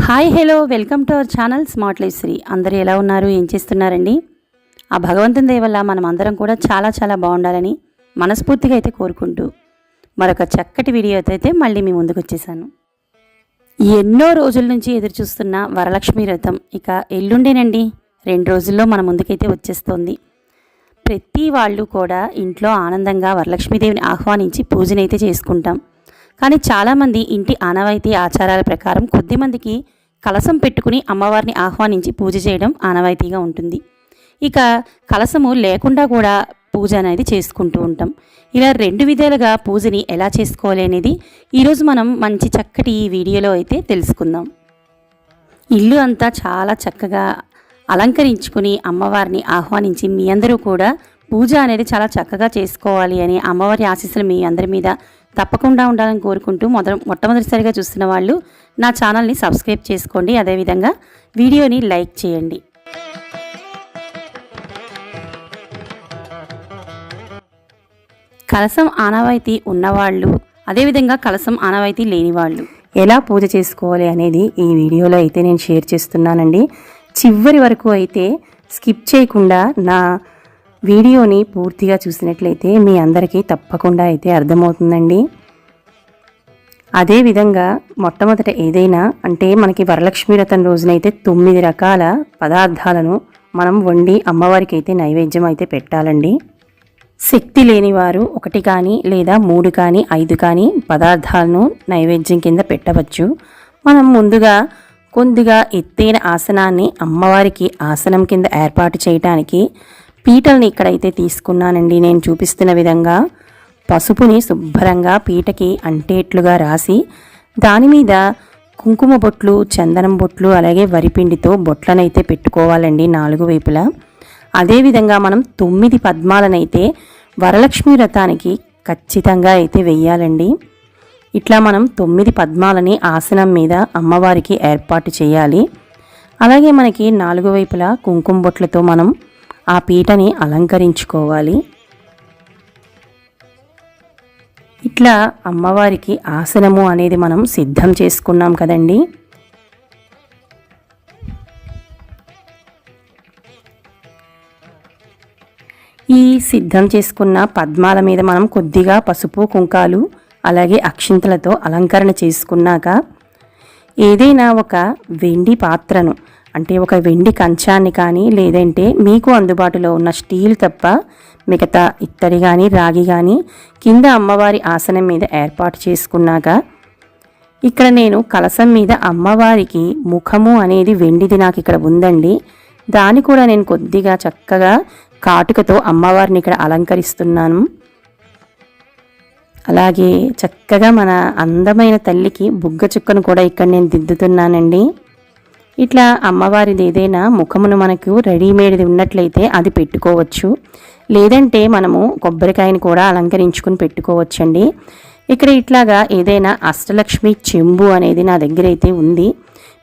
Hi hello welcome to our channel smart life Sri అందరూ ఎలా ఉన్నారు? ఏం చేస్తున్నారండి? ఆ భగవంతుని దయ వల్ల మనం అందరం కూడా చాలా చాలా బాగుండాలని మనస్ఫూర్తిగా అయితే కోరుకుంటూ మరొక చక్కటి వీడియోతో అయితే మళ్ళీ మీ ముందుకు వచ్చేసాను. ఎన్నో రోజుల నుంచి ఎదురు చూస్తున్న వరలక్ష్మి వ్రతం ఇక ఎల్లుండేనండి. రెండు రోజుల్లో మన ముందుకైతే వచ్చేస్తోంది. ప్రతి వాళ్ళు కూడా ఇంట్లో ఆనందంగా వరలక్ష్మీదేవిని ఆహ్వానించి పూజనైతే చేసుకుంటాం. కానీ చాలామంది ఇంటి ఆనవాయితీ ఆచారాల ప్రకారం కొద్దిమందికి కలసం పెట్టుకుని అమ్మవారిని ఆహ్వానించి పూజ చేయడం ఆనవాయితీగా ఉంటుంది. ఇక కలసము లేకుండా కూడా పూజ అనేది చేసుకుంటూ ఉంటాం. ఇలా రెండు విధాలుగా పూజని ఎలా చేసుకోవాలి అనేది ఈరోజు మనం మంచి చక్కటి ఈ వీడియోలో అయితే తెలుసుకుందాం. ఇల్లు అంతా చాలా చక్కగా అలంకరించుకుని అమ్మవారిని ఆహ్వానించి మీ అందరూ కూడా పూజ అనేది చాలా చక్కగా చేసుకోవాలి అని అమ్మవారి ఆశీస్సులు మీ అందరి మీద తప్పకుండా ఉండాలని కోరుకుంటూ మొదట మొట్టమొదటిసారిగా చూస్తున్న వాళ్ళు నా ఛానల్ని సబ్స్క్రైబ్ చేసుకోండి. అదేవిధంగా వీడియోని లైక్ చేయండి. కలసం ఆనవాయితీ ఉన్నవాళ్ళు అదేవిధంగా కలసం ఆనవాయితీ లేని వాళ్ళు ఎలా పూజ చేసుకోవాలి అనేది ఈ వీడియోలో అయితే నేను షేర్ చేస్తున్నానండి. చివరి వరకు అయితే స్కిప్ చేయకుండా నా వీడియోని పూర్తిగా చూసినట్లయితే మీ అందరికీ తప్పకుండా అయితే అర్థమవుతుందండి. అదేవిధంగా మొట్టమొదట ఏదైనా అంటే మనకి వరలక్ష్మి రథం రోజునైతే తొమ్మిది రకాల పదార్థాలను మనం వండి అమ్మవారికి అయితే నైవేద్యం అయితే పెట్టాలండి. శక్తి లేనివారు ఒకటి కానీ లేదా మూడు కానీ ఐదు కానీ పదార్థాలను నైవేద్యం కింద పెట్టవచ్చు. మనం ముందుగా కొద్దిగా ఎత్తైన ఆసనాన్ని అమ్మవారికి ఆసనం కింద ఏర్పాటు చేయటానికి పీటల్ని ఇక్కడైతే తీసుకున్నానండి. నేను చూపిస్తున్న విధంగా పసుపుని శుభ్రంగా పీటకి అంటేట్లుగా రాసి దాని మీద కుంకుమ బొట్లు చందనం బొట్లు అలాగే వరిపిండితో బొట్లనైతే పెట్టుకోవాలండి నాలుగు వైపులా. అదేవిధంగా మనం తొమ్మిది పద్మాలనైతే వరలక్ష్మి వ్రతానికి ఖచ్చితంగా అయితే వెయ్యాలండి. ఇట్లా మనం తొమ్మిది పద్మాలని ఆసనం మీద అమ్మవారికి ఏర్పాటు చేయాలి. అలాగే మనకి నాలుగు వైపులా కుంకుమ బొట్లతో మనం ఆ పీటని అలంకరించుకోవాలి. ఇట్లా అమ్మవారికి ఆసనము అనేది మనం సిద్ధం చేసుకున్నాం కదండి. ఈ సిద్ధం చేసుకున్న పద్మాల మీద మనం కొద్దిగా పసుపు కుంకాలు అలాగే అక్షింతలతో అలంకరణ చేసుకున్నాక ఏదైనా ఒక వెండి పాత్రను అంటే ఒక వెండి కంచాన్ని కానీ లేదంటే మీకు అందుబాటులో ఉన్న స్టీల్ తప్ప మిగతా ఇత్తడి కానీ రాగి కానీ కింద అమ్మవారి ఆసనం మీద ఏర్పాటు చేసుకున్నాక ఇక్కడ నేను కలసం మీద అమ్మవారికి ముఖము అనేది వెండిది నాకు ఇక్కడ ఉందండి. దాన్ని కూడా నేను కొద్దిగా చక్కగా కాటుకతో అమ్మవారిని ఇక్కడ అలంకరిస్తున్నాను. అలాగే చక్కగా మన అందమైన తల్లికి బుగ్గ చుక్కను కూడా ఇక్కడ నేను దిద్దుతున్నానండి. ఇట్లా అమ్మవారిది ఏదైనా ముఖమును మనకు రెడీమేడ్ది ఉన్నట్లయితే అది పెట్టుకోవచ్చు. లేదంటే మనము కొబ్బరికాయని కూడా అలంకరించుకుని పెట్టుకోవచ్చండి. ఇక్కడ ఇట్లాగా ఏదైనా అష్టలక్ష్మి చెంబు అనేది నా దగ్గర అయితే ఉంది.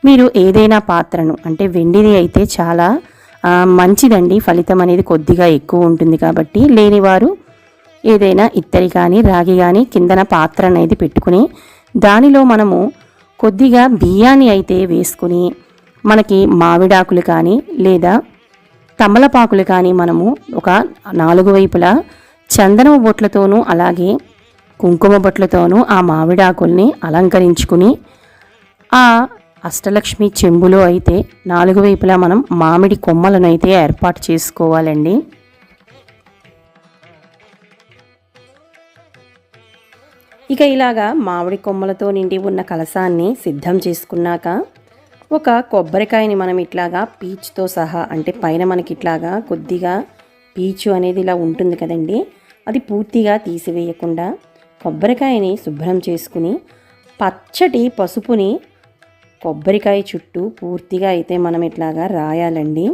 మీరు ఏదైనా పాత్రను అంటే వెండిది అయితే చాలా మంచిదండి. ఫలితం అనేది కొద్దిగా ఎక్కువ ఉంటుంది కాబట్టి లేనివారు ఏదైనా ఇత్తడి కానీ రాగి కానీ కిందన పాత్ర అనేది పెట్టుకుని దానిలో మనము కొద్దిగా బియ్యాన్ని అయితే వేసుకుని మనకి మామిడాకులు కానీ లేదా తమలపాకులు కానీ మనము ఒక నాలుగు వైపులా చందనమ బొట్లతోనూ అలాగే కుంకుమ బొట్లతోనూ ఆ మామిడాకుల్ని అలంకరించుకుని ఆ అష్టలక్ష్మి చెంబులో అయితే నాలుగు వైపులా మనం మామిడి కొమ్మలను అయితే ఏర్పాటు చేసుకోవాలండి. ఇక ఇలాగా మామిడి కొమ్మలతో నిండి ఉన్న కలసాన్ని సిద్ధం చేసుకున్నాక ఒక కొబ్బరికాయని మనం ఇట్లాగా పీచుతో సహా అంటే పైన మనకి ఇట్లాగా కొద్దిగా పీచు అనేది ఇలా ఉంటుంది కదండి. అది పూర్తిగా తీసివేయకుండా కొబ్బరికాయని శుభ్రం చేసుకుని పచ్చటి పసుపుని కొబ్బరికాయ చుట్టూ పూర్తిగా అయితే మనం ఇట్లాగా రాయాలండి.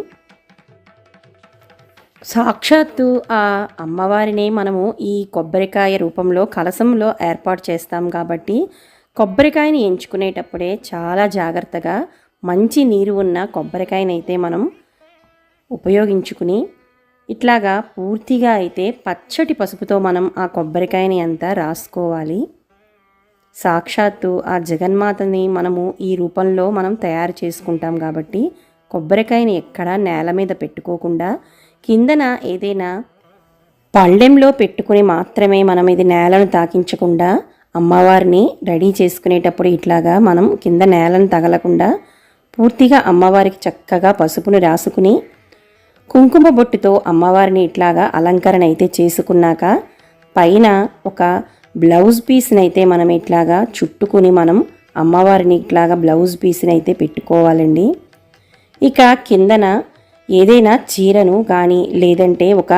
సాక్షాత్తు ఆ అమ్మవారిని మనము ఈ కొబ్బరికాయ రూపంలో కలసంలో ఏర్పాటు చేస్తాం కాబట్టి కొబ్బరికాయని ఎంచుకునేటప్పుడే చాలా జాగ్రత్తగా మంచి నీరు ఉన్న కొబ్బరికాయనైతే మనం ఉపయోగించుకుని ఇట్లాగా పూర్తిగా అయితే పచ్చటి పసుపుతో మనం ఆ కొబ్బరికాయని అంతా రాసుకోవాలి. సాక్షాత్తు ఆ జగన్మాతని మనము ఈ రూపంలో మనం తయారు చేసుకుంటాం కాబట్టి కొబ్బరికాయని ఎక్కడా నేల మీద పెట్టుకోకుండా కిందన ఏదైనా పళ్ళెంలో పెట్టుకుని మాత్రమే మనం ఇది నేలను తాకించకుండా అమ్మవారిని రెడీ చేసుకునేటప్పుడు ఇట్లాగా మనం కింద నేలను తగలకుండా పూర్తిగా అమ్మవారికి చక్కగా పసుపును రాసుకుని కుంకుమ బొట్టుతో అమ్మవారిని ఇట్లాగా అలంకరణ అయితే చేసుకున్నాక పైన ఒక బ్లౌజ్ పీస్ని అయితే మనం ఇట్లాగా చుట్టుకుని మనం అమ్మవారిని ఇట్లాగా బ్లౌజ్ పీస్ని అయితే పెట్టుకోవాలండి. ఇక కిందన ఏదైనా చీరను కానీ లేదంటే ఒక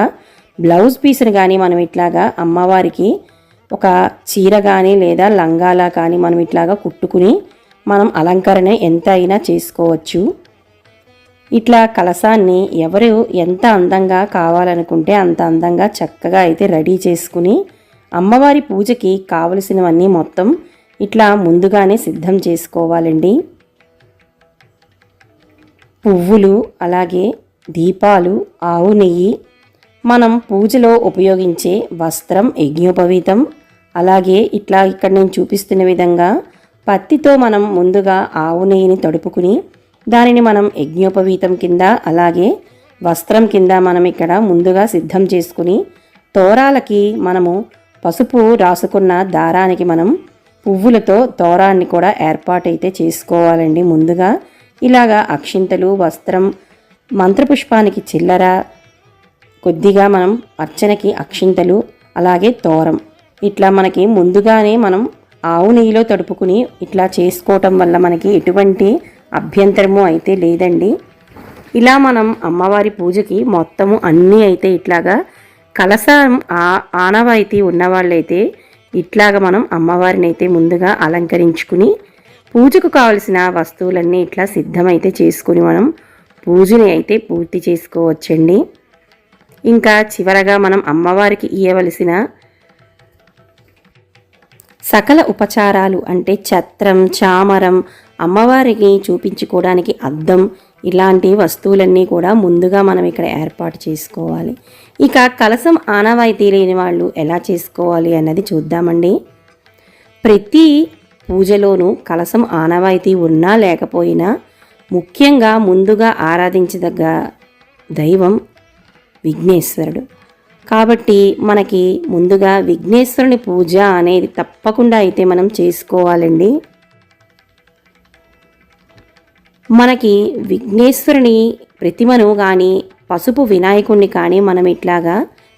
బ్లౌజ్ పీస్ని కానీ మనం ఇట్లాగా అమ్మవారికి ఒక చీర కానీ లేదా లంగాలా కానీ మనం ఇట్లాగా కుట్టుకుని మనం అలంకరణ ఎంత అయినా చేసుకోవచ్చు. ఇట్లా కలసాన్ని ఎవరు ఎంత అందంగా కావాలనుకుంటే అంత అందంగా చక్కగా అయితే రెడీ చేసుకుని అమ్మవారి పూజకి కావలసినవన్నీ మొత్తం ఇట్లా ముందుగానే సిద్ధం చేసుకోవాలండి. పువ్వులు అలాగే దీపాలు ఆవు నెయ్యి మనం పూజలో ఉపయోగించే వస్త్రం యజ్ఞోపవీతం అలాగే ఇట్లా ఇక్కడ నేను చూపిస్తున్న విధంగా పత్తితో మనం ముందుగా ఆవు నెయ్యిని తడుపుకుని దానిని మనం యజ్ఞోపవీతం కింద అలాగే వస్త్రం కింద మనం ఇక్కడ ముందుగా సిద్ధం చేసుకుని తోరాలకి మనము పసుపు రాసుకున్న దారానికి మనం పువ్వులతో తోరాన్ని కూడా ఏర్పాటైతే చేసుకోవాలండి. ముందుగా ఇలాగా అక్షింతలు వస్త్రం మంత్రపుష్పానికి చిల్లర కొద్దిగా మనం అర్చనకి అక్షింతలు అలాగే తోరం. ఇట్లా మనకి ముందుగానే మనం ఆవు నెయ్యిలో తడుపుకుని ఇట్లా చేసుకోవటం వల్ల మనకి ఎటువంటి అభ్యంతరము అయితే లేదండి. ఇలా మనం అమ్మవారి పూజకి మొత్తము అన్నీ అయితే ఇట్లాగా కలసం ఆ ఆనవాయితీ ఉన్నవాళ్ళైతే ఇట్లాగా మనం అమ్మవారిని అయితే ముందుగా అలంకరించుకుని పూజకు కావలసిన వస్తువులన్నీ ఇట్లా సిద్ధమైతే చేసుకుని మనం పూజని అయితే పూర్తి చేసుకోవచ్చండి. ఇంకా చివరగా మనం అమ్మవారికి ఇవ్వవలసిన సకల ఉపచారాలు అంటే ఛత్రం చామరం అమ్మవారికి చూపించుకోవడానికి అద్దం ఇలాంటి వస్తువులన్నీ కూడా ముందుగా మనం ఇక్కడ ఏర్పాటు చేసుకోవాలి. ఇక కలసం ఆనవాయితీ లేని వాళ్ళు ఎలా చేసుకోవాలి అన్నది చూద్దామండి. ప్రతి పూజలోనూ కలసం ఆనవాయితీ ఉన్నా లేకపోయినా ముఖ్యంగా ముందుగా ఆరాధించదగ్గ దైవం విఘ్నేశ్వరుడు. కాబట్టి మనకి ముందుగా విఘ్నేశ్వరుని పూజ అనేది తప్పకుండా అయితే మనం చేసుకోవాలండి. మనకి విఘ్నేశ్వరుని ప్రతిమను కానీ పసుపు వినాయకుడిని కానీ మనం ఇట్లాగా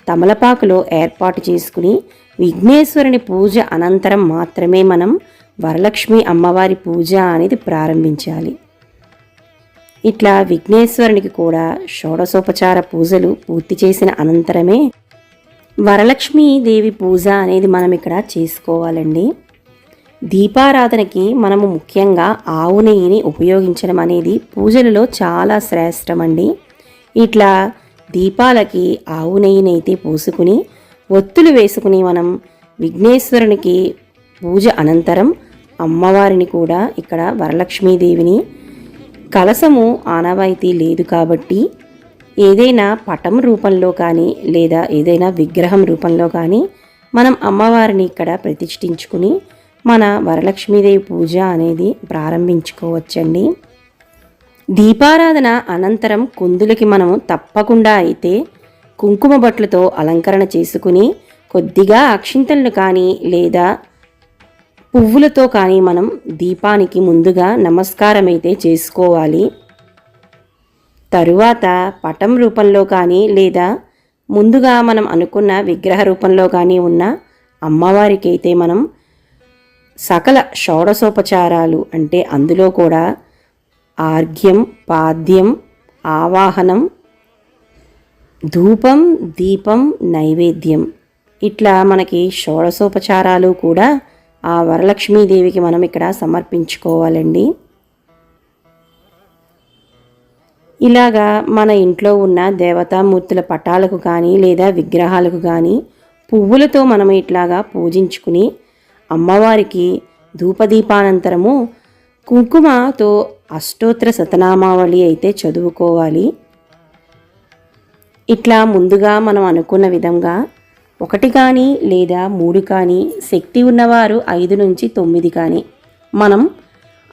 తమలపాకులో ఏర్పాటు చేసుకుని విఘ్నేశ్వరుని పూజ అనంతరం మాత్రమే మనం వరలక్ష్మి అమ్మవారి పూజ అనేది ప్రారంభించాలి. ఇట్లా విఘ్నేశ్వరునికి కూడా షోడశోపచార పూజలు పూర్తి చేసిన అనంతరమే వరలక్ష్మీదేవి పూజ అనేది మనం ఇక్కడ చేసుకోవాలండి. దీపారాధనకి మనము ముఖ్యంగా ఆవు నెయ్యిని ఉపయోగించడం అనేది పూజలలో చాలా శ్రేష్టమండి. ఇట్లా దీపాలకి ఆవు నెయ్యిని అయితే పోసుకుని ఒత్తులు వేసుకుని మనం విఘ్నేశ్వరునికి పూజ అనంతరం అమ్మవారిని కూడా ఇక్కడ వరలక్ష్మీదేవిని కలసము ఆనవాయితీ లేదు కాబట్టి ఏదైనా పటం రూపంలో కానీ లేదా ఏదైనా విగ్రహం రూపంలో కానీ మనం అమ్మవారిని ఇక్కడ ప్రతిష్ఠించుకుని మన వరలక్ష్మీదేవి పూజ అనేది ప్రారంభించుకోవచ్చండి. దీపారాధన అనంతరం కుందులకి మనము తప్పకుండా అయితే కుంకుమ బట్లతో అలంకరణ చేసుకుని కొద్దిగా అక్షింతలను కానీ లేదా పువ్వులతో కానీ మనం దీపానికి ముందుగా నమస్కారం అయితే చేసుకోవాలి. తరువాత పటం రూపంలో కానీ లేదా ముందుగా మనం అనుకున్న విగ్రహ రూపంలో కానీ ఉన్న అమ్మవారికి అయితే మనం సకల షోడశోపచారాలు అంటే అందులో కూడా ఆర్ఘ్యం పాద్యం ఆవాహనం ధూపం దీపం నైవేద్యం ఇట్లా మనకి షోడశోపచారాలు కూడా ఆ వరలక్ష్మీదేవికి మనం ఇక్కడ సమర్పించుకోవాలండి. ఇలాగా మన ఇంట్లో ఉన్న దేవతామూర్తుల పటాలకు కానీ లేదా విగ్రహాలకు కానీ పువ్వులతో మనం ఇట్లాగా పూజించుకుని అమ్మవారికి ధూపదీపానంతరము కుంకుమతో అష్టోత్తర శతనామావళి అయితే చదువుకోవాలి. ఇట్లా ముందుగా మనం అనుకున్న విధంగా ఒకటి కానీ లేదా మూడు కానీ శక్తి ఉన్నవారు ఐదు నుంచి తొమ్మిది కానీ. మనం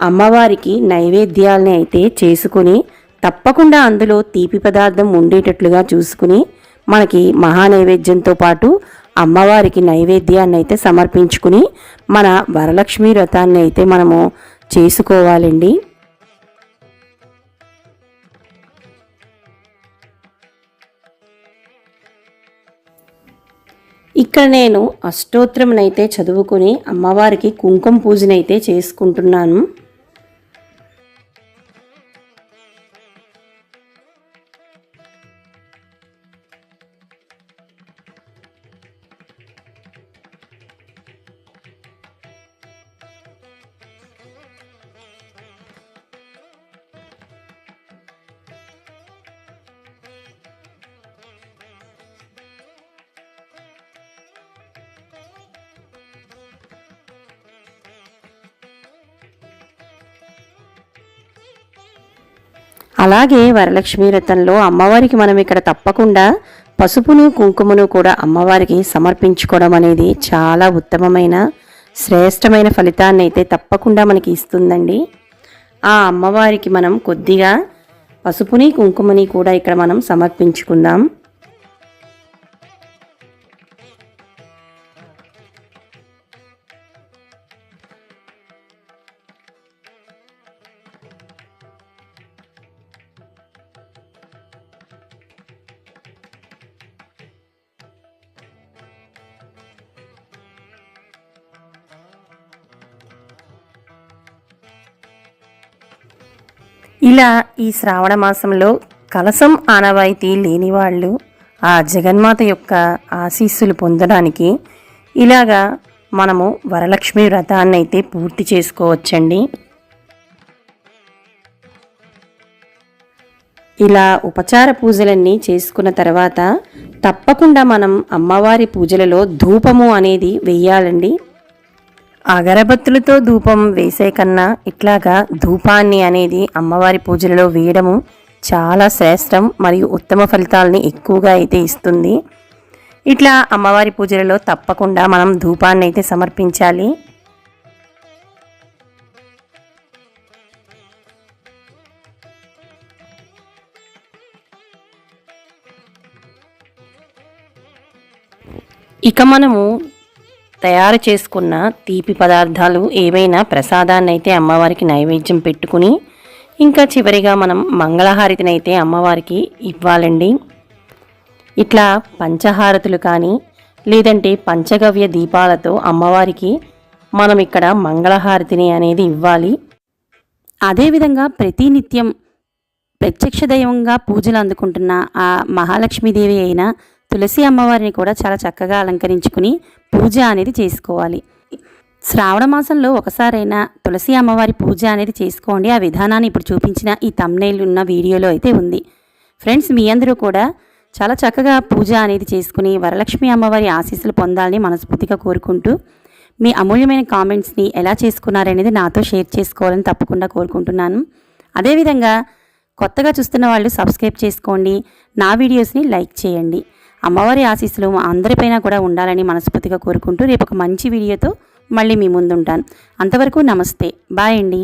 అమ్మవారికి నైవేద్యాలని అయితే చేసుకుని తప్పకుండా అందులో తీపి పదార్థం ఉండేటట్లుగా చూసుకుని మనకి మహా నైవేద్యంతో పాటు అమ్మవారికి నైవేద్యాన్ని అయితే సమర్పించుకుని మన వరలక్ష్మి వ్రతాన్ని అయితే మనము చేసుకోవాలండి. ఇక్కడ నేను అష్టోత్తరమునైతే చదువుకుని అమ్మవారికి కుంకుమ పూజనైతే చేసుకుంటున్నాను. అలాగే వరలక్ష్మి వ్రతంలో అమ్మవారికి మనం ఇక్కడ తప్పకుండా పసుపును కుంకుమను కూడా అమ్మవారికి సమర్పించుకోవడం అనేది చాలా ఉత్తమమైన శ్రేష్టమైన ఫలితాన్ని అయితే తప్పకుండా మనకి ఇస్తుందండి. ఆ అమ్మవారికి మనం కొద్దిగా పసుపుని కుంకుమని కూడా ఇక్కడ మనం సమర్పించుకుందాం. ఇలా ఈ శ్రావణ మాసంలో కలసం ఆనవాయితీ లేని వాళ్ళు ఆ జగన్మాత యొక్క ఆశీస్సులు పొందడానికి ఇలాగా మనము వరలక్ష్మి వ్రతాన్ని అయితే పూర్తి చేసుకోవచ్చండి. ఇలా ఉపచార పూజలన్నీ చేసుకున్న తర్వాత తప్పకుండా మనం అమ్మవారి పూజలలో ధూపము అనేది వెయ్యాలండి అగరబత్తులతో ధూపం వేసే కన్నా ఇట్లాగా ధూపాన్ని అనేది అమ్మవారి పూజలలో వేయడము చాలా శ్రేష్టం మరియు ఉత్తమ ఫలితాలని ఎక్కువగా అయితే ఇస్తుంది. ఇట్లా అమ్మవారి పూజలలో తప్పకుండా మనం ధూపాన్ని అయితే సమర్పించాలి. ఇక మనము తయారు చేసుకున్న తీపి పదార్థాలు ఏవైనా ప్రసాదాన్ని అయితే అమ్మవారికి నైవేద్యం పెట్టుకుని ఇంకా చివరిగా మనం మంగళహారతిని అయితే అమ్మవారికి ఇవ్వాలండి. ఇట్లా పంచహారతులు కానీ లేదంటే పంచగవ్య దీపాలతో అమ్మవారికి మనం ఇక్కడ మంగళహారతిని అనేది ఇవ్వాలి. అదేవిధంగా ప్రతినిత్యం ప్రత్యక్ష దైవంగా పూజలు అందుకుంటున్న ఆ మహాలక్ష్మీదేవి అయిన తులసి అమ్మవారిని కూడా చాలా చక్కగా అలంకరించుకుని పూజ అనేది చేసుకోవాలి. శ్రావణ మాసంలో ఒకసారైనా తులసి అమ్మవారి పూజ అనేది చేసుకోండి. ఆ విధానాన్ని ఇప్పుడు చూపించిన ఈ తమ్నైల్ ఉన్న వీడియోలో అయితే ఉంది. ఫ్రెండ్స్ మీ అందరూ కూడా చాలా చక్కగా పూజ అనేది చేసుకుని వరలక్ష్మి అమ్మవారి ఆశీస్సులు పొందాలని మనస్ఫూర్తిగా కోరుకుంటూ మీ అమూల్యమైన కామెంట్స్ని ఎలా చేసుకున్నారనేది నాతో షేర్ చేసుకోవాలని తప్పకుండా కోరుకుంటున్నాను. అదేవిధంగా కొత్తగా చూస్తున్న వాళ్ళు సబ్స్క్రైబ్ చేసుకోండి. నా వీడియోస్ని లైక్ చేయండి. అమ్మవారి ఆశీస్సులు అందరిపైన కూడా ఉండాలని మనస్ఫూర్తిగా కోరుకుంటూ రేపు ఒక మంచి వీడియోతో మళ్ళీ మీ ముందుంటాను. అంతవరకు నమస్తే. బాయ్ అండి.